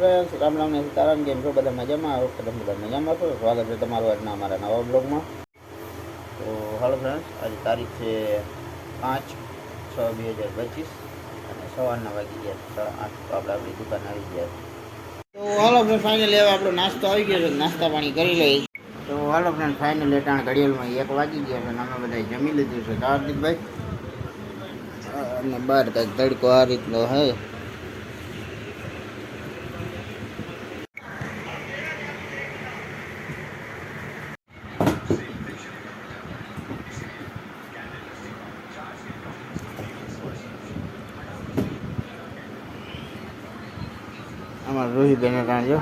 Friends Ram Ram ને સીતારામ, કેમ છો? બધા મજામાં? આવો તમે બધા મજામાં છો? સ્વાગત છે તમારું આજના અમારા નવા બ્લોગમાં. તો હાલો ફ્રેન્ડ્સ આજે તારીખ છે પાંચ છ બે હજાર પચીસ અને સવારના વાગી ગયા છ આઠ. તો આપણે આપણી દુકાન આવી ગયા તો હાલો ફ્રેન્ડ ફાઇનલી હવે આપણો નાસ્તો આવી ગયો છે. નાસ્તા પાણી કરી લઈએ. તો હાલો ફ્રેન્ડ ફાઇનલ લેટાણ ઘડિયાળમાં એક વાગી ગયા છે અને અમે બધા જમી લીધું છે. કાર્તિકભાઈ અને બાર કાંઈક તડકો આ રીતનો હે. અમારા રૂહીબેન ત્યાં જો,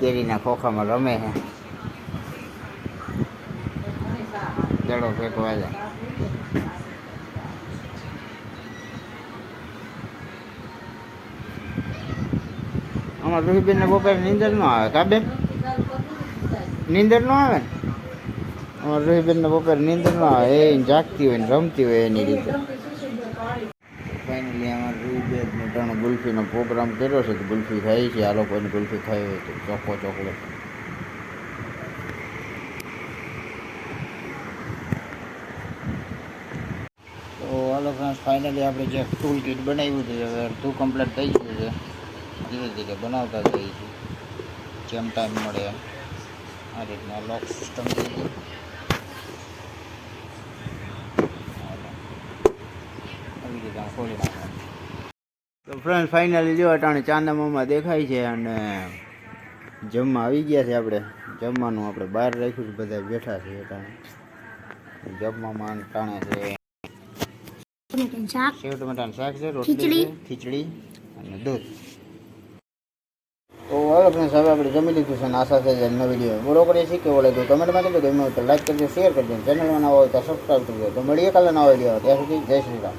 કેરીના ખોખામાં રમે છે. દડો ફેંકવા જાય. અમારા રૂહીબેનને બપોરે નીંદર ન આવે, કા બેન? નીંદર ન આવે ને? અમારા રૂહીબેનને બપોરે નીંદર ન આવે, એ જાગતી હોય ને રમતી હોય એની રીતે. ફાઇનલી અમારે રૂહીબેન મીઠાનો ગુલ્ફીનો પ્રોગ્રામ કર્યો છે, તો ગુલ્ફી ખાઈ છે, આ લોકોને ગુલ્ફી ખાઈ હોય તો ચોખ્ખો ચોકલેટ. તો હાલો ફ્રેન્ડ્સ ફાઇનલી આપણે જે ટૂલ કિટ બનાવ્યું છે, હવે અડધું કમ્પ્લીટ થઈ ગયું છે. ધીરે ધીરે બનાવતા જઈએ છીએ. જેમ ટાઈમ મળે આ રીતના લોક સિસ્ટમ થઈ ગઈ આવી ખોલી નાખવાનું તો ફ્રેન્ડ ફાઇનલી જો અટાણે ચાંદામામાં દેખાય છે અને જમવા આવી ગયા છે આપણે. જમવાનું આપણે બહાર રાખ્યું છે બધા બેઠા છે અટાણે. જમવામાં ટાણે છે. શાક. સેવ ટમેટાનું શાક છે રોટલી ખીચડી. અને દૂધ. તો હવે ફ્રેન્ડ્સ હવે આપણે જમી લીધું છે અને આશા છે નવો વીડિયો પૂરો કરીએ છીએ. કે ઓળે તો કમેન્ટમાં કીધું. ગમ્યું તો લાઈક કરજો શેર કરજો. ચેનલમાં નવા હોય તો સબસ્ક્રાઈબ કરજો. તો મળીએ કાલે નવો વીડિયો ત્યાં સુધી જય શ્રી રામ.